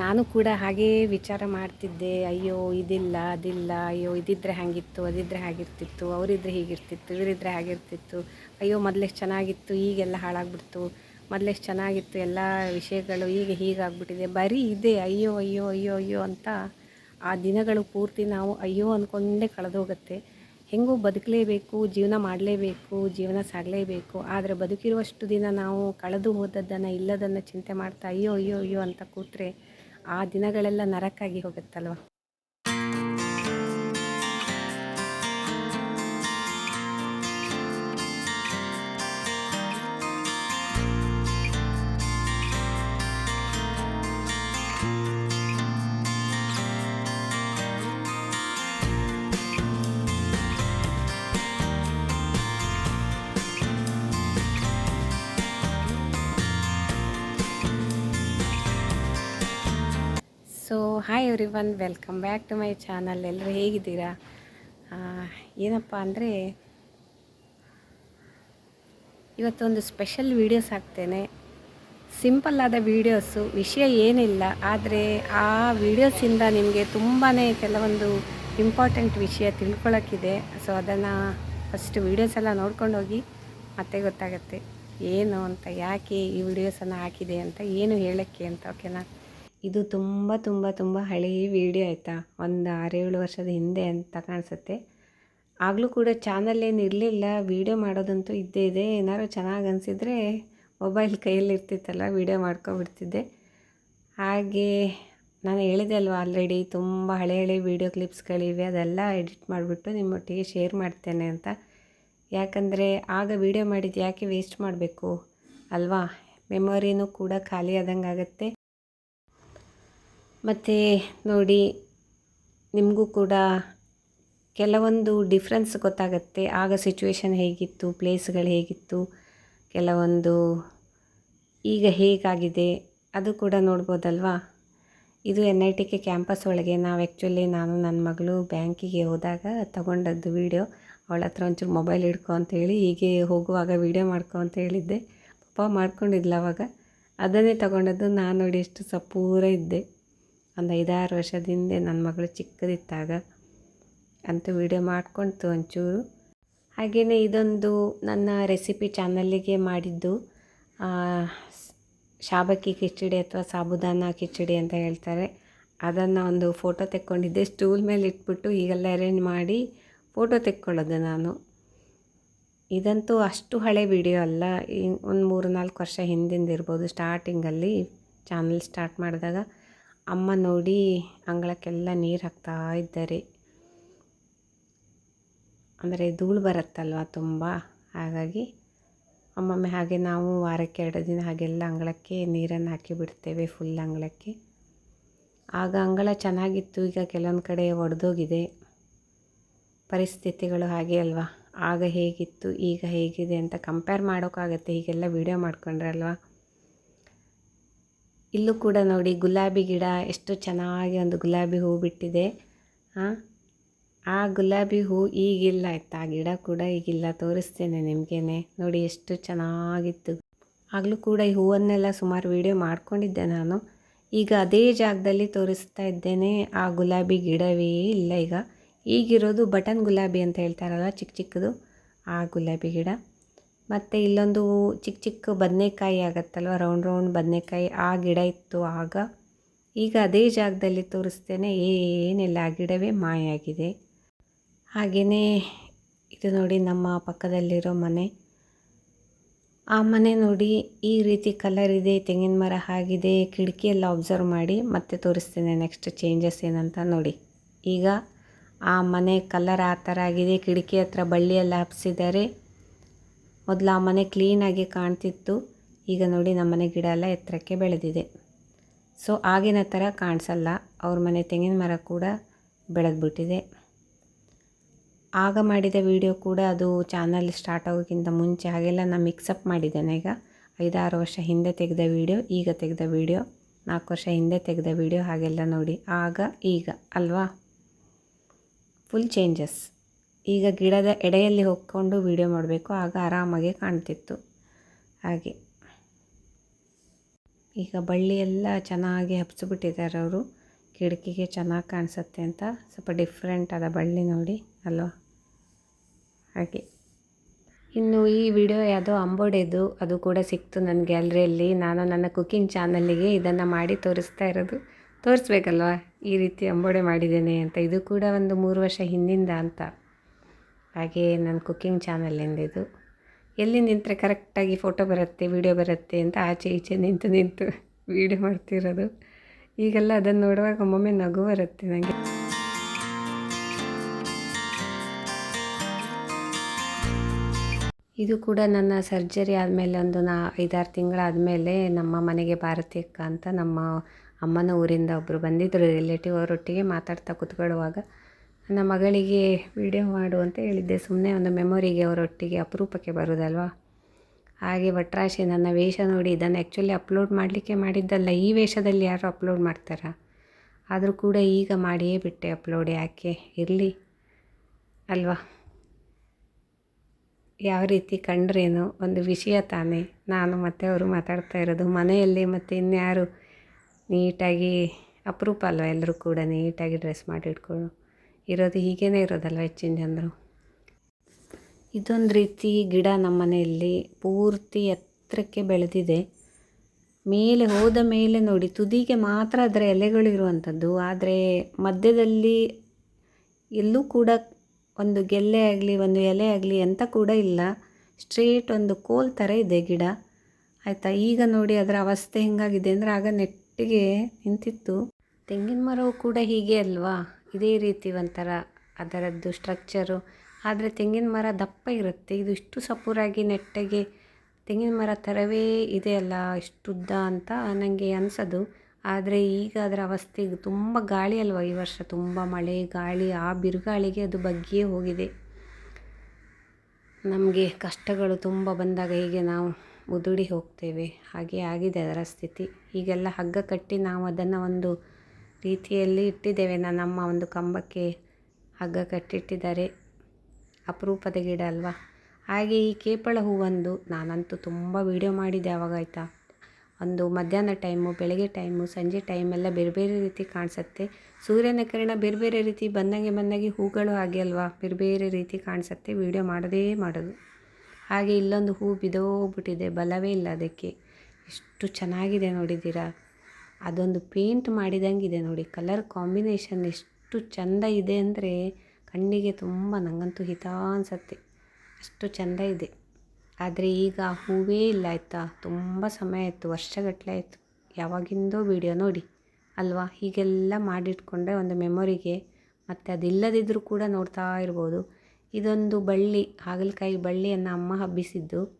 ನಾನು ಕೂಡ ಹಾಗೇ ವಿಚಾರ ಮಾಡ್ತಿದ್ದೆ, ಅಯ್ಯೋ, ಇದಿಲ್ಲ, ಅದಿಲ್ಲ, ಅಯ್ಯೋ ಇದಿದ್ದರೆ ಹಾಗಿತ್ತು ಅದಿದ್ದರೆ ಹಾಗಿರ್ತಿತ್ತು ಅವರಿದ್ದರೆ ಹೀಗಿರ್ತಿತ್ತು ಇವರಿದ್ದರೆ ಹಾಗಿರ್ತಿತ್ತು, ಅಯ್ಯೋ, ಮೊದಲೆಷ್ಟು ಚೆನ್ನಾಗಿತ್ತು, ಈಗೆಲ್ಲ ಹಾಳಾಗ್ಬಿಡ್ತು, ಮೊದಲೆಷ್ಟು ಚೆನ್ನಾಗಿತ್ತು, ಎಲ್ಲ ವಿಷಯಗಳು ಈಗ ಹೀಗಾಗ್ಬಿಟ್ಟಿದೆ, ಬರೀ ಇದೆ, ಅಯ್ಯೋ ಅಯ್ಯೋ ಅಯ್ಯೋ ಅಯ್ಯೋ ಅಂತ ಆ ದಿನಗಳು ಪೂರ್ತಿ ನಾವು ಅಯ್ಯೋ ಅಂದ್ಕೊಂಡೇ ಕಳೆದೋಗುತ್ತೆ. ಹೆಂಗೂ ಬದುಕಲೇಬೇಕು, ಜೀವನ ಮಾಡಲೇಬೇಕು, ಜೀವನ ಸಾಗಲೇಬೇಕು, ಆದರೆ ಬದುಕಿರುವಷ್ಟು ದಿನ ನಾವು ಕಳೆದು ಹೋದದ್ದನ್ನು, ಇಲ್ಲದನ್ನು ಚಿಂತೆ ಮಾಡ್ತಾ ಅಯ್ಯೋ ಅಯ್ಯೋ ಅಯ್ಯೋ ಅಂತ ಕೂತ್ರೆ ಆ ದಿನಗಳೆಲ್ಲ ನರಕಾಗಿ ಹೋಗುತ್ತಲ್ವ? So hi everyone welcome back to my channel ಎಲ್ಲರೂ ಹೇಗಿದ್ದೀರಾ ಏನಪ್ಪ ಅಂದರೆ, ಇವತ್ತೊಂದು ಸ್ಪೆಷಲ್ ವೀಡಿಯೋಸ್ ಹಾಕ್ತೇನೆ. ಸಿಂಪಲ್ ಆದ ವೀಡಿಯೋಸು ವಿಷಯ ಏನಿಲ್ಲ, ಆದರೆ ಆ ವೀಡಿಯೋಸಿಂದ ನಿಮಗೆ ತುಂಬಾ ಕೆಲವೊಂದು ಇಂಪಾರ್ಟೆಂಟ್ ವಿಷಯ ತಿಳ್ಕೊಳ್ಳೋಕ್ಕಿದೆ ಸೊ ಅದನ್ನು ಫಸ್ಟ್ ವೀಡಿಯೋಸ್ ಎಲ್ಲ ನೋಡ್ಕೊಂಡು ಹೋಗಿ, ಮತ್ತೆ ಗೊತ್ತಾಗುತ್ತೆ, ಏನು ಅಂತ, ಯಾಕೆ ಈ ವಿಡಿಯೋಸನ್ನು ಹಾಕಿದೆ ಅಂತ, ಏನು ಹೇಳೋಕ್ಕೆ ಅಂತ ಓಕೆನಾ ಇದು ತುಂಬ ತುಂಬ ತುಂಬ ಹಳೆಯ ವಿಡಿಯೋ ಆಯಿತಾ? ಒಂದು ಆರೇಳು ವರ್ಷದ ಹಿಂದೆ ಅಂತ ಕಾಣಿಸುತ್ತೆ. ಆಗಲೂ ಕೂಡ ಚಾನಲ್ ಏನು ಇರಲಿಲ್ಲ ವೀಡಿಯೋ ಮಾಡೋದಂತೂ ಇದ್ದೇ ಇದೆ. ಏನಾದ್ರು ಚೆನ್ನಾಗಿ ಅನಿಸಿದರೆ ಮೊಬೈಲ್ ಕೈಯಲ್ಲಿ ಇರ್ತಿತ್ತಲ್ಲ ವೀಡಿಯೋ ಮಾಡ್ಕೊಬಿಡ್ತಿದ್ದೆ ಹಾಗೆ ನಾನು ಹೇಳಿದೆ ಅಲ್ವಾ ಆಲ್ರೆಡಿ ತುಂಬ ಹಳೆ ಹಳೆ ವೀಡಿಯೋ ಕ್ಲಿಪ್ಸ್ಗಳಿವೆ ಅದೆಲ್ಲ ಎಡಿಟ್ ಮಾಡಿಬಿಟ್ಟು ನಿಮ್ಮೊಟ್ಟಿಗೆ ಶೇರ್ ಮಾಡ್ತೇನೆ ಅಂತ. ಯಾಕಂದರೆ ಆಗ ವೀಡಿಯೋ ಮಾಡಿದ್ದು ಯಾಕೆ ವೇಸ್ಟ್ ಮಾಡಬೇಕು? ಅಲ್ವಾ? ಮೆಮೊರಿನೂ ಕೂಡ ಖಾಲಿ ಆದಂಗೆ ಆಗುತ್ತೆ ಮತ್ತು ನೋಡಿ, ನಿಮಗೂ ಕೂಡ ಕೆಲವೊಂದು ಡಿಫ್ರೆನ್ಸ್ ಗೊತ್ತಾಗುತ್ತೆ. ಆಗ ಸಿಚುವೇಶನ್ ಹೇಗಿತ್ತು ಪ್ಲೇಸ್ಗಳು ಹೇಗಿತ್ತು, ಕೆಲವೊಂದು ಈಗ ಹೇಗಾಗಿದೆ, ಅದು ಕೂಡ ನೋಡ್ಬೋದಲ್ವಾ? ಇದು N I T K campus ಒಳಗೆ ನಾವು ಆ್ಯಕ್ಚುಲಿ ನಾನು ನನ್ನ ಮಗಳು ಬ್ಯಾಂಕಿಗೆ ಹೋದಾಗ ತಗೊಂಡದ್ದು ವೀಡಿಯೋ ಅವಳ ಹತ್ರ ಒಂಚೂರು ಮೊಬೈಲ್ ಹಿಡ್ಕೊ ಅಂತೇಳಿ ಹೀಗೆ ಹೋಗುವಾಗ ವೀಡಿಯೋ ಮಾಡ್ಕೊ ಅಂತ ಹೇಳಿದ್ದೆ. ಪಾಪ ಮಾಡ್ಕೊಂಡಿದ್ಲ ಅವಾಗ. ಅದನ್ನೇ ತಗೊಂಡದ್ದು, ನಾನು ನೋಡಿ ಎಷ್ಟು ಸಪೂರ ಇದ್ದೆ. ಒಂದು ಐದಾರು ವರ್ಷದ ಹಿಂದೆ ನನ್ನ ಮಗಳು ಚಿಕ್ಕದಿತ್ತಾಗ ಅಂತೂ ವಿಡಿಯೋ ಮಾಡ್ಕೊಳ್ತು ಒಂಚೂರು. ಹಾಗೆಯೇ ಇದೊಂದು ನನ್ನ ರೆಸಿಪಿ ಚಾನಲ್ಲಿಗೆ ಮಾಡಿದ್ದು. ಶಾಬಕ್ಕಿ ಕಿಚಡಿ ಅಥವಾ ಸಾಬುದಾನ ಕಿಚಡಿ ಅಂತ ಹೇಳ್ತಾರೆ. ಅದನ್ನು ಒಂದು ಫೋಟೋ ತೆಕ್ಕೊಂಡಿದ್ದೆ. ಸ್ಟೂಲ್ ಮೇಲೆ ಇಟ್ಬಿಟ್ಟು ಈಗೆಲ್ಲ ಅರೇಂಜ್ ಮಾಡಿ ಫೋಟೋ ತೆಕ್ಕೊಳ್ಳೋದು ನಾನು. ಇದಂತೂ ಅಷ್ಟು ಹಳೆ ವಿಡಿಯೋ ಅಲ್ಲ. ಒಂದು ಮೂರು ನಾಲ್ಕು ವರ್ಷ ಹಿಂದಿಂದ ಇರ್ಬೋದು ಸ್ಟಾರ್ಟಿಂಗಲ್ಲಿ ಚಾನಲ್ ಸ್ಟಾರ್ಟ್ ಮಾಡಿದಾಗ. ಅಮ್ಮ ನೋಡಿ ಅಂಗಳಕ್ಕೆಲ್ಲ ನೀರು ಹಾಕ್ತಾ ಇದ್ದಾರೆ. ಅಂದರೆ ಧೂಳು ಬರುತ್ತಲ್ವ ತುಂಬ? ಹಾಗಾಗಿ ಒಮ್ಮೊಮ್ಮೆ ಹಾಗೆ ನಾವು ವಾರಕ್ಕೆ ಎರಡು ದಿನ ಹಾಗೆಲ್ಲ ಅಂಗಳಕ್ಕೆ ನೀರನ್ನು ಹಾಕಿ ಬಿಡ್ತೇವೆ ಫುಲ್ ಅಂಗಳಕ್ಕೆ. ಆಗ ಅಂಗಳ ಚೆನ್ನಾಗಿತ್ತು, ಈಗ ಕೆಲವೊಂದು ಕಡೆ ಒಡೆದೋಗಿದೆ. ಪರಿಸ್ಥಿತಿಗಳು ಹಾಗೆ ಅಲ್ವಾ? ಆಗ ಹೇಗಿತ್ತು, ಈಗ ಹೇಗಿದೆ ಅಂತ ಕಂಪೇರ್ ಮಾಡೋಕ್ಕಾಗತ್ತೆ. ಹೀಗೆಲ್ಲ ವೀಡಿಯೋ ಮಾಡ್ಕೊಂಡ್ರೆ ಅಲ್ವಾ ಇಲ್ಲೂ ಕೂಡ ನೋಡಿ ಗುಲಾಬಿ ಗಿಡ ಎಷ್ಟು ಚೆನ್ನಾಗಿ ಒಂದು ಗುಲಾಬಿ ಹೂ ಬಿಟ್ಟಿದೆ. ಹಾಂ ಆ ಗುಲಾಬಿ ಹೂ ಈಗಿಲ್ಲ ಆಯ್ತಾ? ಆ ಗಿಡ ಕೂಡ ಈಗಿಲ್ಲ, ತೋರಿಸ್ತೇನೆ ನಿಮಗೇನೆ. ನೋಡಿ ಎಷ್ಟು ಚೆನ್ನಾಗಿತ್ತು. ಆಗಲೂ ಕೂಡ ಈ ಹೂವನ್ನೆಲ್ಲ ಸುಮಾರು ವೀಡಿಯೋ ಮಾಡ್ಕೊಂಡಿದ್ದೆ ನಾನು. ಈಗ ಅದೇ ಜಾಗದಲ್ಲಿ ತೋರಿಸ್ತಾ ಇದ್ದೇನೆ, ಆ ಗುಲಾಬಿ ಗಿಡವೇ ಇಲ್ಲ ಈಗ. ಈಗಿರೋದು ಬಟನ್ ಗುಲಾಬಿ ಅಂತ ಹೇಳ್ತಾರಲ್ಲ, ಚಿಕ್ಕ ಚಿಕ್ಕದು, ಆ ಗುಲಾಬಿ ಗಿಡ. ಮತ್ತು ಇಲ್ಲೊಂದು ಚಿಕ್ಕ ಚಿಕ್ಕ ಬದನೆಕಾಯಿ ಆಗತ್ತಲ್ವ, ರೌಂಡ್ ರೌಂಡ್ ಬದನೆಕಾಯಿ, ಆ ಗಿಡ ಇತ್ತು ಆಗ. ಈಗ ಅದೇ ಜಾಗದಲ್ಲಿ ತೋರಿಸ್ತೇನೆ, ಏನಿಲ್ಲ, ಆ ಗಿಡವೇ ಮಾಯ ಆಗಿದೆ ಹಾಗೆಯೇ ಇದು ನೋಡಿ ನಮ್ಮ ಪಕ್ಕದಲ್ಲಿರೋ ಮನೆ. ಆ ಮನೆ ನೋಡಿ ಈ ರೀತಿ ಕಲರ್ ಇದೆ, ತೆಂಗಿನ ಮರ ಆಗಿದೆ, ಕಿಟಕಿಯೆಲ್ಲ ಅಬ್ಸರ್ವ್ ಮಾಡಿ ಮತ್ತೆ ತೋರಿಸ್ತೇನೆ ನೆಕ್ಸ್ಟ್ ಚೇಂಜಸ್ ಏನಂತ ನೋಡಿ. ಈಗ ಆ ಮನೆ ಕಲರ್ ಆ ಥರ ಆಗಿದೆ, ಕಿಟಕಿ ಹತ್ರ ಬಳ್ಳಿಯೆಲ್ಲ ಹಬ್ಸಿದ್ದಾರೆ. ಮೊದಲು ಆ ಮನೆ ಕ್ಲೀನಾಗಿ ಕಾಣ್ತಿತ್ತು. ಈಗ ನೋಡಿ ನಮ್ಮ ಮನೆ ಗಿಡ ಎಲ್ಲ ಎತ್ತರಕ್ಕೆ ಬೆಳೆದಿದೆ. ಸೊ ಆಗಿನ ಥರ ಕಾಣಿಸಲ್ಲ. ಅವ್ರ ಮನೆ ತೆಂಗಿನ ಮರ ಕೂಡ ಬೆಳೆದ್ಬಿಟ್ಟಿದೆ. ಆಗ ಮಾಡಿದ ವಿಡಿಯೋ ಕೂಡ ಅದು ಚಾನಲ್ ಸ್ಟಾರ್ಟ್ ಆಗೋಕ್ಕಿಂತ ಮುಂಚೆ ಹಾಗೆಲ್ಲ ನಾನು ಮಿಕ್ಸಪ್ ಮಾಡಿದ್ದೇನೆ ಈಗ. ಐದಾರು ವರ್ಷ ಹಿಂದೆ ತೆಗೆದ ವಿಡಿಯೋ ಈಗ ತೆಗೆದ ವಿಡಿಯೋ ನಾಲ್ಕು ವರ್ಷ ಹಿಂದೆ ತೆಗೆದ ವಿಡಿಯೋ ಹಾಗೆಲ್ಲ ನೋಡಿ. ಆಗ, ಈಗ, ಅಲ್ವಾ? ಫುಲ್ ಚೇಂಜಸ್ ಈಗ ಗಿಡದ ಎಡೆಯಲ್ಲಿ ಹೊಕ್ಕೊಂಡು ವೀಡಿಯೋ ಮಾಡಬೇಕು. ಆಗ ಆರಾಮಾಗಿ ಕಾಣ್ತಿತ್ತು. ಹಾಗೆ. ಈಗ ಬಳ್ಳಿ ಎಲ್ಲ ಚೆನ್ನಾಗಿ ಹಬ್ಸಿಬಿಟ್ಟಿದ್ದಾರೆ ಅವರು. ಕಿಟಕಿಗೆ ಚೆನ್ನಾಗಿ ಕಾಣಿಸುತ್ತೆ ಅಂತ. ಸ್ವಲ್ಪ ಡಿಫ್ರೆಂಟ್ ಆದ ಬಳ್ಳಿ ನೋಡಿ, ಅಲ್ವಾ? ಹಾಗೆ. ಇನ್ನು ಈ ವಿಡಿಯೋ ಯಾವುದೋ ಅಂಬೋಡೆದು, ಅದು ಕೂಡ ಸಿಕ್ತು ನನ್ನ ಗ್ಯಾಲರಿಯಲ್ಲಿ ನಾನು ನನ್ನ ಕುಕ್ಕಿಂಗ್ ಚಾನಲ್ಲಿಗೆ ಇದನ್ನು ಮಾಡಿ ತೋರಿಸ್ತಾ ಇರೋದು. ತೋರಿಸ್ಬೇಕಲ್ವಾ? ಈ ರೀತಿ ಅಂಬೋಡೆ ಮಾಡಿದ್ದೇನೆ ಅಂತ. ಇದು ಕೂಡ ಒಂದು ಮೂರು ವರ್ಷ ಹಿಂದಿಂದ ಅಂತ. ಹಾಗೆ ನನ್ನ ಕುಕ್ಕಿಂಗ್ ಚಾನಲಿಂದ ಇದು. ಎಲ್ಲಿ ನಿಂತರೆ ಕರೆಕ್ಟಾಗಿ ಫೋಟೋ ಬರುತ್ತೆ, ವಿಡಿಯೋ ಬರುತ್ತೆ ಅಂತ ಆಚೆ ಈಚೆ ನಿಂತು ನಿಂತು ವೀಡಿಯೋ ಮಾಡ್ತಿರೋದು. ಈಗೆಲ್ಲ ಅದನ್ನು ನೋಡುವಾಗ ಒಮ್ಮೊಮ್ಮೆ ನಗು ಬರುತ್ತೆ ನನಗೆ ಇದು ಕೂಡ ನನ್ನ ಸರ್ಜರಿ ಆದಮೇಲೆ ಒಂದು ನಾ ಐದಾರು ತಿಂಗಳಾದಮೇಲೆ ನಮ್ಮ ಮನೆಗೆ ಭಾರತೀಯಕ್ಕ ಅಂತ ನಮ್ಮ ಅಮ್ಮನ ಊರಿಂದ ಒಬ್ಬರು ಬಂದಿದ್ದರು ರಿಲೇಟಿವ್ ಅವರೊಟ್ಟಿಗೆ ಮಾತಾಡ್ತಾ ಕೂತ್ಕೊಳ್ಳುವಾಗ. ನನ್ನ ಮಗಳಿಗೆ ವಿಡಿಯೋ ಮಾಡು ಅಂತ ಹೇಳಿದ್ದೆ. ಸುಮ್ಮನೆ ಒಂದು ಮೆಮೊರಿಗೆ ಅವರೊಟ್ಟಿಗೆ ಅಪರೂಪಕ್ಕೆ ಬರೋದಲ್ವಾ? ಹಾಗೆ ಭಟ್ರಾಶಿ ನನ್ನ ವೇಷ ನೋಡಿ ಇದನ್ನು ಆ್ಯಕ್ಚುಲಿ ಅಪ್ಲೋಡ್ ಮಾಡಲಿಕ್ಕೆ ಮಾಡಿದ್ದಲ್ಲ. ಈ ವೇಷದಲ್ಲಿ ಯಾರು ಅಪ್ಲೋಡ್ ಮಾಡ್ತಾರಾ? ಆದರೂ ಕೂಡ ಈಗ ಮಾಡಿಯೇ ಬಿಟ್ಟೆ ಅಪ್ಲೋಡ್ ಯಾಕೆ? ಇರಲಿ. ಅಲ್ವಾ? ಯಾವ ರೀತಿ ಕಂಡ್ರೇನು? ಒಂದು ವಿಷಯ ತಾನೇ. ನಾನು ಮತ್ತು ಅವರು ಮಾತಾಡ್ತಾ ಇರೋದು. ಮನೆಯಲ್ಲಿ ಮತ್ತು ಇನ್ಯಾರು? ನೀಟಾಗಿ ಅಪರೂಪ ಅಲ್ವ? ಎಲ್ಲರೂ ಕೂಡ ನೀಟಾಗಿ ಡ್ರೆಸ್ ಮಾಡಿ ಇಟ್ಕೊಂಡು ಇರೋದು ಹೀಗೇ ಇರೋದಲ್ವ ಹೆಚ್ಚಿನ ಜನರು ಇದೊಂದು ರೀತಿ ಗಿಡ ನಮ್ಮ ಮನೆಯಲ್ಲಿ ಪೂರ್ತಿ ಎತ್ತರಕ್ಕೆ ಬೆಳೆದಿದೆ. ಮೇಲೆ ಹೋದ ಮೇಲೆ ನೋಡಿ, ತುದಿಗೆ ಮಾತ್ರ ಅದರ ಎಲೆಗಳು ಇರುವಂಥದ್ದು. ಆದರೆ ಮಧ್ಯದಲ್ಲಿ ಎಲ್ಲೂ ಕೂಡ ಒಂದು ಗೆಲ್ಲೆ ಆಗಲಿ, ಒಂದು ಎಲೆ ಆಗಲಿ ಎಂಥ ಕೂಡ ಇಲ್ಲ. ಸ್ಟ್ರೇಟ್ ಒಂದು ಕೋಲ್ ಥರ ಇದೆ ಗಿಡ. ಆಯಿತಾ? ಈಗ ನೋಡಿ ಅದರ ಅವಸ್ಥೆ ಹೆಂಗಾಗಿದೆ ಅಂದರೆ ಆಗ ನೆಟ್ಟಿಗೆ ನಿಂತಿತ್ತು. ತೆಂಗಿನ ಮರವು ಕೂಡ ಹೀಗೆ ಅಲ್ವಾ? ಇದೇ ರೀತಿ ಒಂಥರ ಅದರದ್ದು ಸ್ಟ್ರಕ್ಚರು ಆದರೆ ತೆಂಗಿನ ಮರ ದಪ್ಪ ಇರುತ್ತೆ. ಇದು ಇಷ್ಟು ಸಪೂರಾಗಿ ನೆಟ್ಟಗೆ ತೆಂಗಿನ ಮರ ಥರವೇ ಇದೆಯಲ್ಲ ಇಷ್ಟುದ್ದ ಅಂತ ನನಗೆ ಅನಿಸೋದು. ಆದರೆ ಈಗ ಅದರ ಅವಸ್ಥೆ ಈಗ ತುಂಬ ಗಾಳಿ ಅಲ್ವ ಈ ವರ್ಷ? ತುಂಬ ಮಳೆ, ಗಾಳಿ, ಆ ಬಿರುಗಾಳಿಗೆ ಅದು ಬಗ್ಗಿಯೇ ಹೋಗಿದೆ. ನಮಗೆ ಕಷ್ಟಗಳು ತುಂಬ ಬಂದಾಗ ಹೀಗೆ ನಾವು ಉದುಡಿ ಹೋಗ್ತೇವೆ. ಹಾಗೆ ಆಗಿದೆ ಅದರ ಸ್ಥಿತಿ. ಈಗೆಲ್ಲ ಹಗ್ಗ ಕಟ್ಟಿ ನಾವು ಅದನ್ನು ಒಂದು ರೀತಿಯಲ್ಲಿ ಇಟ್ಟಿದ್ದೇವೆ. ನನ್ನಮ್ಮ ಒಂದು ಕಂಬಕ್ಕೆ ಹಗ್ಗ ಕಟ್ಟಿಟ್ಟಿದ್ದಾರೆ. ಅಪರೂಪದ ಗಿಡ ಅಲ್ವಾ? ಹಾಗೆ ಈ ಕೇಪಳ ಹೂವೊಂದು ನಾನಂತೂ ತುಂಬ ವೀಡಿಯೋ ಮಾಡಿದ್ದೆ ಆವಾಗಾಯ್ತಾ ಒಂದು ಮಧ್ಯಾಹ್ನ ಟೈಮು ಬೆಳಗ್ಗೆ ಟೈಮು ಸಂಜೆ ಟೈಮೆಲ್ಲ ಬೇರೆ ಬೇರೆ ರೀತಿ ಕಾಣಿಸುತ್ತೆ. ಸೂರ್ಯನ ಕಿರಣ ಬೇರೆ ಬೇರೆ ರೀತಿ ಬಂದಂಗೆ ಬಂದಂಗೆ ಹೂಗಳು ಹಾಗೆ ಅಲ್ವಾ? ಬೇರೆ ಬೇರೆ ರೀತಿ ಕಾಣಿಸುತ್ತೆ. ವೀಡಿಯೋ ಮಾಡೋದೇ ಮಾಡೋದು. ಹಾಗೆ ಇಲ್ಲೊಂದು ಹೂ ಬಿದೋಗ್ಬಿಟ್ಟಿದೆ. ಬಲವೇ ಇಲ್ಲ ಅದಕ್ಕೆ. ಎಷ್ಟು ಚೆನ್ನಾಗಿದೆ ನೋಡಿದ್ದೀರಾ? ಅದೊಂದು ಪೇಂಟ್ ಮಾಡಿದಂಗಿದೆ ನೋಡಿ. ಕಲರ್ ಕಾಂಬಿನೇಷನ್ ಎಷ್ಟು ಚಂದ ಇದೆ ಅಂದರೆ ಕಣ್ಣಿಗೆ ತುಂಬ ನನಗಂತೂ ಹಿತ ಅನಿಸತ್ತೆ. ಅಷ್ಟು ಚಂದ ಇದೆ. ಆದರೆ ಈಗ ಹೂವೇ ಇಲ್ಲ ಆಯಿತಾ? ತುಂಬ ಸಮಯ ಆಯಿತು ವರ್ಷಗಟ್ಟಲೆ ಆಯಿತು. ಯಾವಾಗಿಂದೋ ವಿಡಿಯೋ ನೋಡಿ. ಅಲ್ವಾ? ಹೀಗೆಲ್ಲ ಮಾಡಿಟ್ಕೊಂಡ್ರೆ ಒಂದು ಮೆಮೊರಿಗೆ ಮತ್ತು ಅದಿಲ್ಲದಿದ್ದರೂ ಕೂಡ ನೋಡ್ತಾ ಇರ್ಬೋದು. ಇದೊಂದು ಬಳ್ಳಿ, ಹಾಗಲಕಾಯಿ ಬಳ್ಳಿಯನ್ನು ಅಮ್ಮ ಹಬ್ಬಿಸಿದ್ದು.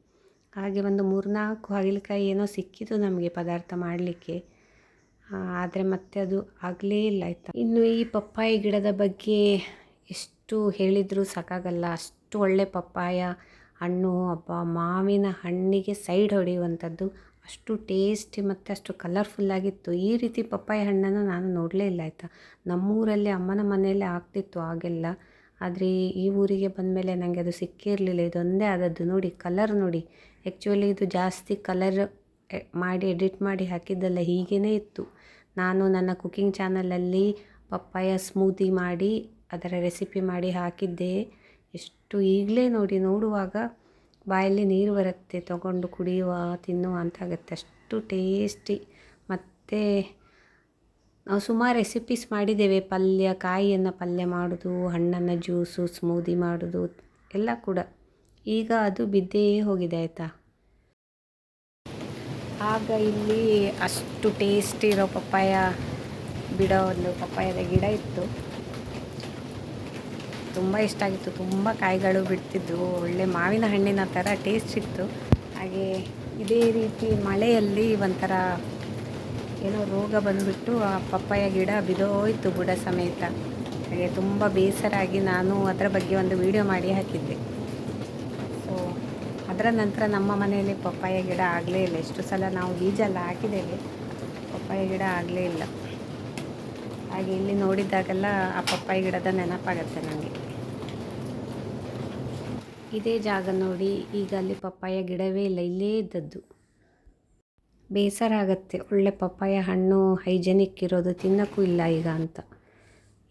ಹಾಗೆ ಒಂದು ಮೂರ್ನಾಲ್ಕು ಹಾಗಲಕಾಯಿ ಏನೋ ಸಿಕ್ಕಿತು ನಮಗೆ ಪದಾರ್ಥ ಮಾಡಲಿಕ್ಕೆ. ಆದರೆ ಮತ್ತೆ ಅದು ಆಗಲೇ ಇಲ್ಲ ಆಯಿತಾ. ಇನ್ನು ಈ ಪಪ್ಪಾಯಿ ಗಿಡದ ಬಗ್ಗೆ ಎಷ್ಟು ಹೇಳಿದರೂ ಸಾಕಾಗಲ್ಲ. ಅಷ್ಟು ಒಳ್ಳೆ ಪಪ್ಪಾಯ, ಹಣ್ಣು ಹಬ್ಬ ಮಾವಿನ ಹಣ್ಣಿಗೆ ಸೈಡ್ ಹೊಡೆಯುವಂಥದ್ದು ಅಷ್ಟು ಟೇಸ್ಟಿ ಮತ್ತು ಅಷ್ಟು ಕಲರ್ಫುಲ್ಲಾಗಿತ್ತು ಈ ರೀತಿ ಪಪ್ಪಾಯಿ ಹಣ್ಣನ್ನು ನಾನು ನೋಡಲೇ ಇಲ್ಲ ಆಯಿತಾ. ನಮ್ಮೂರಲ್ಲಿ ಅಮ್ಮನ ಮನೆಯಲ್ಲೇ ಆಗ್ತಿತ್ತು ಆಗೆಲ್ಲ ಆದರೆ ಈ ಊರಿಗೆ ಬಂದಮೇಲೆ ನನಗೆ ಅದು ಸಿಕ್ಕಿರಲಿಲ್ಲ. ಇದೊಂದೇ ಆದದ್ದು ನೋಡಿ ಕಲರ್ ನೋಡಿ. ಆ್ಯಕ್ಚುಲಿ ಇದು ಜಾಸ್ತಿ ಕಲರ್ ಮಾಡಿ ಎಡಿಟ್ ಮಾಡಿ ಹಾಕಿದ್ದಲ್ಲ ಹೀಗೇ ಇತ್ತು. ನಾನು ನನ್ನ ಕುಕ್ಕಿಂಗ್ ಚಾನಲಲ್ಲಿ ಪಪ್ಪಾಯ ಸ್ಮೂತಿ ಮಾಡಿ ಅದರ ರೆಸಿಪಿ ಮಾಡಿ ಹಾಕಿದ್ದೆ. ಎಷ್ಟು ಈಗಲೇ ನೋಡಿ ನೋಡುವಾಗ ಬಾಯಲ್ಲಿ ನೀರು ಬರುತ್ತೆ, ತಗೊಂಡು ಕುಡಿಯುವ, ತಿನ್ನುವ ಅಂತ ಆಗುತ್ತೆ ಅಷ್ಟು ಟೇಸ್ಟಿ. ಮತ್ತು ನಾವು ಸುಮಾರು ರೆಸಿಪೀಸ್ ಮಾಡಿದ್ದೇವೆ. ಪಲ್ಯ, ಕಾಯಿಯನ್ನು ಪಲ್ಯ ಮಾಡೋದು, ಹಣ್ಣನ್ನು ಜ್ಯೂಸು, ಸ್ಮೂದಿ ಮಾಡೋದು, ಎಲ್ಲ ಕೂಡ. ಈಗ ಅದು ಬಿದ್ದೇ ಹೋಗಿದೆ, ಆಯಿತಾ? ಆಗ ಇಲ್ಲಿ ಅಷ್ಟು ಟೇಸ್ಟಿ ಇರೋ ಪಪ್ಪಾಯ ಬಿಡೋ ಒಂದು ಪಪ್ಪಾಯದ ಗಿಡ ಇತ್ತು. ತುಂಬ ಇಷ್ಟ ಆಗಿತ್ತು. ತುಂಬ ಕಾಯಿಗಳು ಬಿಡ್ತಿದ್ವು. ಒಳ್ಳೆ ಮಾವಿನ ಹಣ್ಣಿನ ಥರ ಟೇಸ್ಟ್ ಇತ್ತು ಹಾಗೆ ಇದೇ ರೀತಿ ಮಳೆಯಲ್ಲಿ ಒಂಥರ ಏನೋ ರೋಗ ಬಂದುಬಿಟ್ಟು ಆ ಪಪ್ಪಾಯ ಗಿಡ ಬಿದೋಯ್ತು ಬುಡ ಸಮೇತ. ಹಾಗೆ ತುಂಬ ಬೇಸರಾಗಿ ನಾನು ಅದರ ಬಗ್ಗೆ ಒಂದು ವಿಡಿಯೋ ಮಾಡಿ ಹಾಕಿದ್ದೆ. ಅದರ ನಂತರ ನಮ್ಮ ಮನೆಯಲ್ಲಿ ಪಪ್ಪಾಯ ಗಿಡ ಆಗಲೇ ಇಲ್ಲ. ಎಷ್ಟು ಸಲ ನಾವು ಬೀಜ ಎಲ್ಲ ಹಾಕಿದ್ದೇವೆ. ಪಪ್ಪಾಯ ಗಿಡ ಆಗಲೇ ಇಲ್ಲ. ಹಾಗೆ ಇಲ್ಲಿ ನೋಡಿದಾಗೆಲ್ಲ ಆ ಪಪ್ಪಾಯ ಗಿಡದ ನೆನಪಾಗತ್ತೆ ನನಗೆ. ಇದೇ ಜಾಗ ನೋಡಿ, ಈಗ ಅಲ್ಲಿ ಪಪ್ಪಾಯ ಗಿಡವೇ ಇಲ್ಲ, ಇಲ್ಲೇ ಇದ್ದದ್ದು. ಬೇಸರ ಆಗುತ್ತೆ. ಒಳ್ಳೆ ಪಪ್ಪಾಯ ಹಣ್ಣು ಹೈಜೆನಿಕ್ ಇರೋದು, ತಿನ್ನೋಕ್ಕೂ ಇಲ್ಲ ಈಗ ಅಂತ.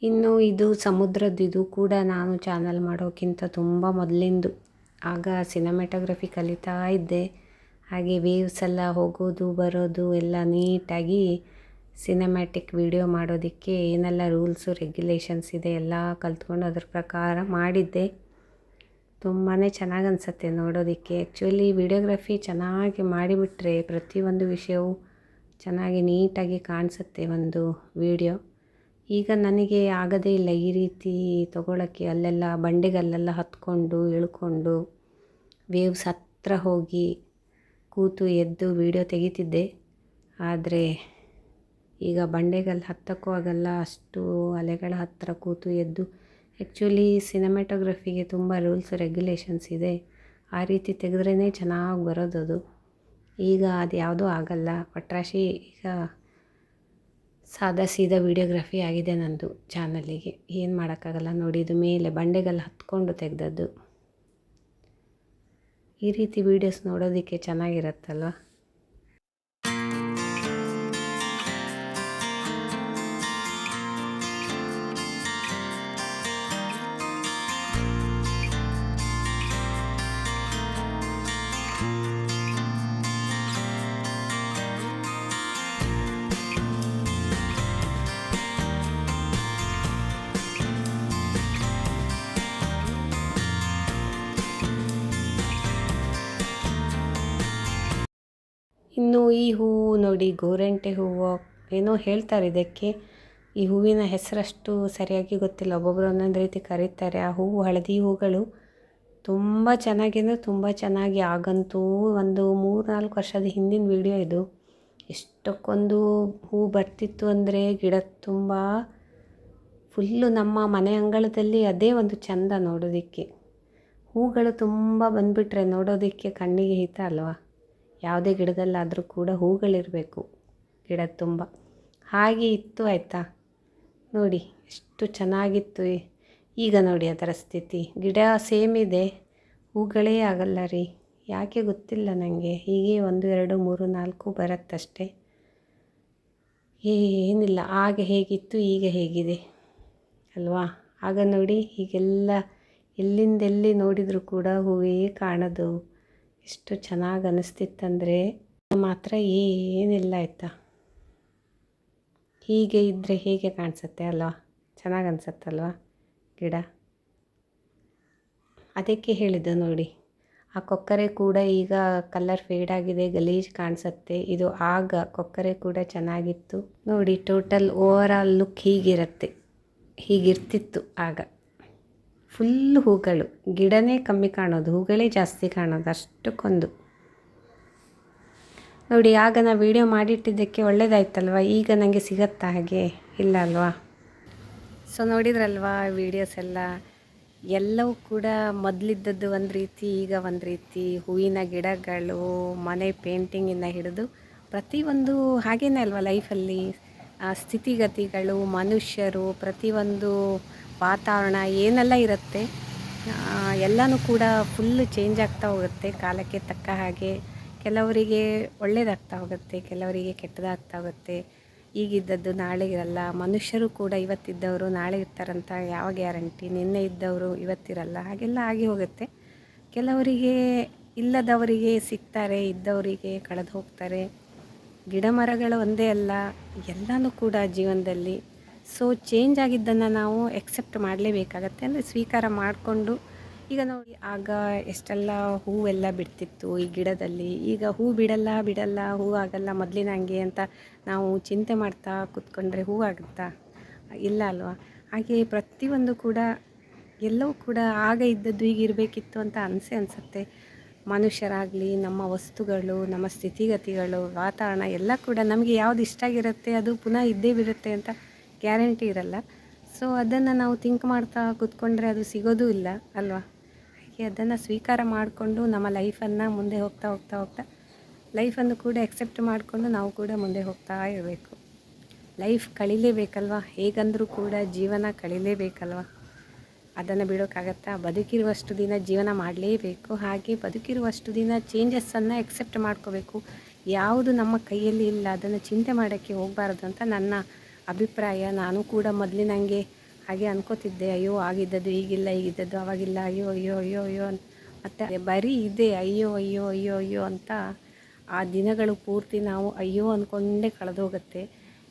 ಇನ್ನು ಇದು ಸಮುದ್ರದ್ದು, ಇದು ಕೂಡ ನಾನು ಚಾನಲ್ ಮಾಡೋಕ್ಕಿಂತ ತುಂಬ ಮೊದಲಿಂದು. ಆಗ ಸಿನಿಮಾಟೋಗ್ರಫಿ ಕಲಿತಾ ಇದ್ದೆ. ಹಾಗೆ ವೇವ್ಸ್ ಎಲ್ಲ ಹೋಗೋದು, ಬರೋದು ಎಲ್ಲ ನೀಟಾಗಿ ಸಿನಿಮ್ಯಾಟಿಕ್ ವಿಡಿಯೋ ಮಾಡೋದಕ್ಕೆ ಏನೆಲ್ಲ ರೂಲ್ಸು ರೆಗ್ಯುಲೇಷನ್ಸ್ ಇದೆ ಎಲ್ಲ ಕಲ್ತ್ಕೊಂಡು ಅದ್ರ ಪ್ರಕಾರ ಮಾಡಿದ್ದೆ. ತುಂಬಾ ಚೆನ್ನಾಗಿ ಅನಿಸುತ್ತೆ ನೋಡೋದಕ್ಕೆ. ಆ್ಯಕ್ಚುಲಿ ವಿಡಿಯೋಗ್ರಫಿ ಚೆನ್ನಾಗಿ ಮಾಡಿಬಿಟ್ರೆ ಪ್ರತಿಯೊಂದು ವಿಷಯವೂ ಚೆನ್ನಾಗಿ ನೀಟಾಗಿ ಕಾಣಿಸುತ್ತೆ ಒಂದು ವಿಡಿಯೋ ಈಗ ನನಗೆ ಆಗೋದೇ ಇಲ್ಲ ಈ ರೀತಿ ತೊಗೊಳಕ್ಕೆ. ಅಲ್ಲೆಲ್ಲ ಬಂಡೆಗಲ್ಲೆಲ್ಲ ಹತ್ಕೊಂಡು, ಇಳ್ಕೊಂಡು ವೇವ್ಸ್ ಹತ್ತಿರ ಹೋಗಿ ಕೂತು ಎದ್ದು ವಿಡಿಯೋ ತೆಗಿತಿದ್ದೆ. ಆದರೆ ಈಗ ಬಂಡೆಗಲ್ಲು ಹತ್ತಕ್ಕೂ ಆಗಲ್ಲ, ಅಷ್ಟು ಅಲೆಗಳ ಹತ್ತಿರ ಕೂತು ಎದ್ದು. ಆ್ಯಕ್ಚುಲಿ ಸಿನಿಮಾಟೋಗ್ರಫಿಗೆ ತುಂಬ ರೂಲ್ಸ್ ರೆಗ್ಯುಲೇಷನ್ಸ್ ಇದೆ. ಆ ರೀತಿ ತೆಗೆದ್ರೇ ಚೆನ್ನಾಗಿ ಬರೋದದು ಈಗ ಅದು ಯಾವುದೂ ಆಗಲ್ಲ. ಪಟ್ರಾಶಿ ಈಗ ಸಾದಾ ಸೀದಾ ವಿಡಿಯೋಗ್ರಫಿ ಆಗಿದೆ ನಂದು ಚಾನಲಿಗೆ. ಏನು ಮಾಡೋಕ್ಕಾಗಲ್ಲ ನೋಡಿ, ಇದು ಮೇಲೆ ಬಂಡೆಗೆಲ್ಲ ಹತ್ಕೊಂಡು ತೆಗೆದದ್ದು. ಈ ರೀತಿ ವೀಡಿಯೋಸ್ ನೋಡೋದಕ್ಕೆ ಚೆನ್ನಾಗಿರುತ್ತಲ್ವ? ಇನ್ನು ಈ ಹೂವು ನೋಡಿ, ಗೋರಂಟೆ ಹೂವು ಏನೋ ಹೇಳ್ತಾರೆ ಇದಕ್ಕೆ. ಈ ಹೂವಿನ ಹೆಸರಷ್ಟು ಸರಿಯಾಗಿ ಗೊತ್ತಿಲ್ಲ. ಒಬ್ಬೊಬ್ಬರು ಒಂದೊಂದು ರೀತಿ ಕರೀತಾರೆ. ಆ ಹೂವು ಹಳದಿ ಹೂಗಳು ತುಂಬ ಚೆನ್ನಾಗಿ ಅಂದರೆ ತುಂಬ ಚೆನ್ನಾಗಿ ಆಗಂತೂ ಒಂದು ಮೂರು ನಾಲ್ಕು ವರ್ಷದ ಹಿಂದಿನ ವಿಡಿಯೋ ಇದು. ಎಷ್ಟಕ್ಕೊಂದು ಹೂ ಬರ್ತಿತ್ತು ಅಂದರೆ ಗಿಡ ತುಂಬ ಫುಲ್ಲು ನಮ್ಮ ಮನೆ ಅಂಗಳದಲ್ಲಿ ಅದೇ ಒಂದು ಚಂದ ನೋಡೋದಕ್ಕೆ. ಹೂಗಳು ತುಂಬ ಬಂದುಬಿಟ್ರೆ ನೋಡೋದಕ್ಕೆ ಕಣ್ಣಿಗೆ ಹಿತ ಅಲ್ವಾ? ಯಾವುದೇ ಗಿಡದಲ್ಲಾದರೂ ಕೂಡ ಹೂಗಳಿರಬೇಕು. ಗಿಡ ತುಂಬ. ಹಾಗೆ ಇತ್ತು ಆಯಿತಾ? ನೋಡಿ, ಎಷ್ಟು ಚೆನ್ನಾಗಿತ್ತು. ಈಗ ನೋಡಿ ಅದರ ಸ್ಥಿತಿ. ಗಿಡ ಸೇಮ್ ಇದೆ ಹೂಗಳೇ ಆಗಲ್ಲ ರೀ. ಯಾಕೆ ಗೊತ್ತಿಲ್ಲ ನನಗೆ ಹೀಗೆ ಒಂದು, ಎರಡು, ಮೂರು, ನಾಲ್ಕು ಬರುತ್ತಷ್ಟೇ. ಏನಿಲ್ಲ. ಆಗ ಹೇಗಿತ್ತು, ಈಗ ಹೇಗಿದೆ. ಅಲ್ವಾ? ಆಗ ನೋಡಿ, ಹೀಗೆಲ್ಲ ಎಲ್ಲಿಂದೆಲ್ಲಿ ನೋಡಿದರೂ ಕೂಡ ಹೂವೇ ಕಾಣೋದು. ಎಷ್ಟು ಚೆನ್ನಾಗಿ ಅನ್ನಿಸ್ತಿತ್ತಂದರೆ ಮಾತ್ರ ಏನಿಲ್ಲ ಆಯಿತಾ? ಹೀಗೆ ಇದ್ದರೆ ಹೇಗೆ ಕಾಣಿಸುತ್ತೆ ಅಲ್ವಾ? ಚೆನ್ನಾಗಿ ಅನಿಸುತ್ತಲ್ವಾ ಗಿಡ? ಅದಕ್ಕೆ ಹೇಳಿದ್ದು ನೋಡಿ. ಆ ಕೊಕ್ಕರೆ ಕೂಡ ಈಗ ಕಲರ್ ಫೇಡ್ ಆಗಿದೆ, ಗಲೀಜು ಕಾಣಿಸುತ್ತೆ. ಇದು ಆಗ ಕೊಕ್ಕರೆ ಕೂಡ ಚೆನ್ನಾಗಿತ್ತು. ನೋಡಿ ಟೋಟಲ್ ಓವರ್ ಆಲ್ ಲುಕ್ ಹೀಗಿರುತ್ತೆ. ಹೀಗಿರ್ತಿತ್ತು ಆಗ. ಫುಲ್ ಹೂಗಳು. ಗಿಡನೇ ಕಮ್ಮಿ ಕಾಣೋದು, ಹೂಗಳೇ ಜಾಸ್ತಿ ಕಾಣೋದು, ಅಷ್ಟಕ್ಕೊಂದು. ನೋಡಿ, ಆಗ ನಾವು ವೀಡಿಯೋ ಮಾಡಿಟ್ಟಿದ್ದಕ್ಕೆ ಒಳ್ಳೇದಾಯ್ತಲ್ವ? ಈಗ ನನಗೆ ಸಿಗತ್ತಾ ಹಾಗೆ? ಇಲ್ಲ ಅಲ್ವಾ? ಸೊ ನೋಡಿದ್ರಲ್ವಾ ವೀಡಿಯೋಸ್ ಎಲ್ಲ? ಎಲ್ಲವೂ ಕೂಡ ಮೊದಲಿದ್ದದ್ದು ಒಂದು ರೀತಿ, ಈಗ ಒಂದು ರೀತಿ. ಹೂವಿನ ಗಿಡಗಳು, ಮನೆ ಪೇಂಟಿಂಗಿಂದ ಹಿಡಿದು ಪ್ರತಿಯೊಂದು ಹಾಗೇನೇ ಅಲ್ವಾ ಲೈಫಲ್ಲಿ ಸ್ಥಿತಿಗತಿಗಳು, ಮನುಷ್ಯರು ಪ್ರತಿಯೊಂದು ವಾತಾವರಣ ಏನೆಲ್ಲ ಇರುತ್ತೆ ಎಲ್ಲನೂ ಕೂಡ ಫುಲ್ಲು ಚೇಂಜ್ ಆಗ್ತಾ ಹೋಗುತ್ತೆ. ಕಾಲಕ್ಕೆ ತಕ್ಕ ಹಾಗೆ ಕೆಲವರಿಗೆ ಒಳ್ಳೆಯದಾಗ್ತಾ ಹೋಗುತ್ತೆ, ಕೆಲವರಿಗೆ ಕೆಟ್ಟದಾಗ್ತಾ ಹೋಗುತ್ತೆ. ಈಗಿದ್ದದ್ದು ನಾಳೆ ಇರಲ್ಲ, ಮನುಷ್ಯರು ಕೂಡ ಇವತ್ತಿದ್ದವರು ನಾಳೆ ಇರ್ತಾರಂತ ಯಾವ ಗ್ಯಾರಂಟಿ? ನಿನ್ನೆ ಇದ್ದವರು ಇವತ್ತಿರಲ್ಲ, ಹಾಗೆಲ್ಲ ಆಗಿ ಹೋಗುತ್ತೆ. ಕೆಲವರಿಗೆ ಇಲ್ಲದವರಿಗೆ ಸಿಗ್ತಾರೆ, ಇದ್ದವರಿಗೆ ಕಳೆದು ಹೋಗ್ತಾರೆ. ಗಿಡ ಮರಗಳು ಒಂದೇ ಅಲ್ಲ, ಎಲ್ಲನೂ ಕೂಡ ಜೀವನದಲ್ಲಿ ಸೊ ಚೇಂಜ್ ಆಗಿದ್ದನ್ನು ನಾವು ಎಕ್ಸೆಪ್ಟ್ ಮಾಡಲೇಬೇಕಾಗತ್ತೆ. ಅಂದರೆ ಸ್ವೀಕಾರ ಮಾಡಿಕೊಂಡು, ಈಗ ನೋಡಿ ಆಗ ಎಷ್ಟೆಲ್ಲ ಹೂವೆಲ್ಲ ಬಿಡ್ತಿತ್ತು ಈ ಗಿಡದಲ್ಲಿ. ಈಗ ಹೂ ಬಿಡಲ್ಲ ಬಿಡಲ್ಲ, ಹೂ ಆಗಲ್ಲ, ಮೊದಲಿನ ಹಂಗೆ ಅಂತ ನಾವು ಚಿಂತೆ ಮಾಡ್ತಾ ಕೂತ್ಕೊಂಡ್ರೆ ಹೂ ಆಗುತ್ತಾ? ಇಲ್ಲ ಅಲ್ವಾ? ಹಾಗೆ ಪ್ರತಿಯೊಂದು ಕೂಡ ಎಲ್ಲವೂ ಕೂಡ ಆಗ ಇದ್ದದ್ದು ಈಗ ಇರಬೇಕಿತ್ತು ಅಂತ ಅನಿಸೆ ಅನಿಸುತ್ತೆ. ಮನುಷ್ಯರಾಗಲಿ, ನಮ್ಮ ವಸ್ತುಗಳು, ನಮ್ಮ ಸ್ಥಿತಿಗತಿಗಳು, ವಾತಾವರಣ ಎಲ್ಲ ಕೂಡ ನಮಗೆ ಯಾವುದು ಇಷ್ಟ ಆಗಿರುತ್ತೆ ಅದು ಪುನಃ ಇದ್ದೇ ಬಿರುತ್ತೆ ಅಂತ ಗ್ಯಾರಂಟಿ ಇರಲ್ಲ. ಸೊ ಅದನ್ನು ನಾವು ಥಿಂಕ್ ಮಾಡ್ತಾ ಕೂತ್ಕೊಂಡ್ರೆ ಅದು ಸಿಗೋದೂ ಇಲ್ಲ, ಅಲ್ವಾ? ಹಾಗೆ ಅದನ್ನು ಸ್ವೀಕಾರ ಮಾಡಿಕೊಂಡು ನಮ್ಮ ಲೈಫನ್ನು ಮುಂದೆ ಹೋಗ್ತಾ ಹೋಗ್ತಾ ಹೋಗ್ತಾ ಲೈಫನ್ನು ಕೂಡ ಎಕ್ಸೆಪ್ಟ್ ಮಾಡಿಕೊಂಡು ನಾವು ಕೂಡ ಮುಂದೆ ಹೋಗ್ತಾ ಇರಬೇಕು. ಲೈಫ್ ಕಳೀಲೇಬೇಕಲ್ವ? ಹೇಗಂದರೂ ಕೂಡ ಜೀವನ ಕಳೀಲೇಬೇಕಲ್ವ? ಅದನ್ನು ಬಿಡೋಕ್ಕಾಗತ್ತಾ ಬದುಕಿರುವಷ್ಟು ದಿನ ಜೀವನ ಮಾಡಲೇಬೇಕು. ಹಾಗೆ ಬದುಕಿರುವಷ್ಟು ದಿನ ಚೇಂಜಸ್ಸನ್ನು ಎಕ್ಸೆಪ್ಟ್ ಮಾಡ್ಕೋಬೇಕು. ಯಾವುದು ನಮ್ಮ ಕೈಯಲ್ಲಿ ಇಲ್ಲ, ಅದನ್ನು ಚಿಂತೆ ಮಾಡೋಕ್ಕೆ ಹೋಗಬಾರ್ದು ಅಂತ ನನ್ನ ಅಭಿಪ್ರಾಯ. ನಾನು ಕೂಡ ಮೊದಲಿನಂಗೆ ಹಾಗೆ ಅನ್ಕೋತಿದ್ದೆ, ಅಯ್ಯೋ, ಆಗಿದ್ದದ್ದು ಈಗಿಲ್ಲ, ಈಗಿದ್ದದ್ದು ಅವಾಗಿಲ್ಲ, ಅಯ್ಯೋ ಅಯ್ಯೋ ಅಯ್ಯೋ ಅಯ್ಯೋ ಮತ್ತು ಬರೀ ಇದೆ, ಅಯ್ಯೋ ಅಯ್ಯೋ ಅಯ್ಯೋ ಅಯ್ಯೋ ಅಂತ ಆ ದಿನಗಳು ಪೂರ್ತಿ ನಾವು ಅಯ್ಯೋ ಅಂದ್ಕೊಂಡೇ ಕಳೆದೋಗುತ್ತೆ.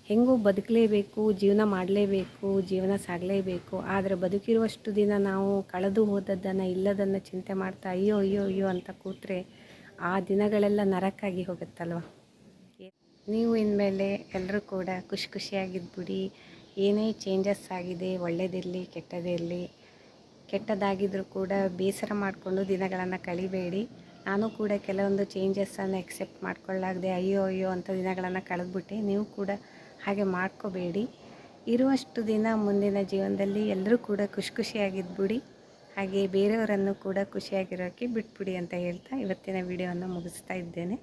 ಹೆಂಗೂ ಬದುಕಲೇಬೇಕು, ಜೀವನ ಮಾಡಲೇಬೇಕು, ಜೀವನ ಸಾಗಲೇಬೇಕು, ಆದರೆ ಬದುಕಿರುವಷ್ಟು ದಿನ ನಾವು ಕಳೆದು ಹೋದದ್ದನ್ನು, ಇಲ್ಲದನ್ನು ಚಿಂತೆ ಮಾಡ್ತಾ ಅಯ್ಯೋ ಅಯ್ಯೋ ಅಯ್ಯೋ ಅಂತ ಕೂತ್ರೆ ಆ ದಿನಗಳೆಲ್ಲ ನರಕಾಗಿ ಹೋಗುತ್ತಲ್ವ? ನೀವು ಇನ್ಮೇಲೆ ಎಲ್ಲರೂ ಕೂಡ ಖುಷಿ ಖುಷಿಯಾಗಿದ್ಬಿಡಿ. ಏನೇ ಚೇಂಜಸ್ ಆಗಿದೆ ಒಳ್ಳೆಯದಿರಲಿ ಕೆಟ್ಟದಿರಲಿ ಕೆಟ್ಟದಾಗಿದ್ದರೂ ಕೂಡ ಬೇಸರ ಮಾಡಿಕೊಂಡು ದಿನಗಳನ್ನು ಕಳಿಬೇಡಿ. ನಾನು ಕೂಡ ಕೆಲವೊಂದು ಚೇಂಜಸ್ಸನ್ನು ಎಕ್ಸೆಪ್ಟ್ ಮಾಡ್ಕೊಳ್ಳಾಗದೆ, ಅಯ್ಯೋ ಅಯ್ಯೋ ಅಂತ ದಿನಗಳನ್ನು ಕಳೆದ್ಬಿಟ್ಟೆ. ನೀವು ಕೂಡ ಹಾಗೆ ಮಾಡ್ಕೋಬೇಡಿ. ಇರುವಷ್ಟು ದಿನ ಮುಂದಿನ ಜೀವನದಲ್ಲಿ ಎಲ್ಲರೂ ಕೂಡ ಖುಷಿ ಖುಷಿಯಾಗಿದ್ಬಿಡಿ. ಹಾಗೆ ಬೇರೆಯವರನ್ನು ಕೂಡ ಖುಷಿಯಾಗಿರೋಕ್ಕೆ ಬಿಟ್ಬಿಡಿ ಅಂತ ಹೇಳ್ತಾ ಇವತ್ತಿನ ವಿಡಿಯೋವನ್ನು ಮುಗಿಸ್ತಾ ಇದ್ದೇನೆ.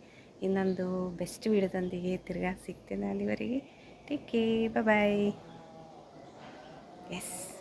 ಇನ್ನೊಂದು ಬೆಸ್ಟ್ ವಿಡಿಯೋದೊಂದಿಗೆ ತಿರ್ಗಾ ಸಿಗ್ತೇನೆ ಅಲ್ಲಿವರೆಗೆ. ಟೇಕ್ ಕೇ ಬಾಯ್ ಎಸ್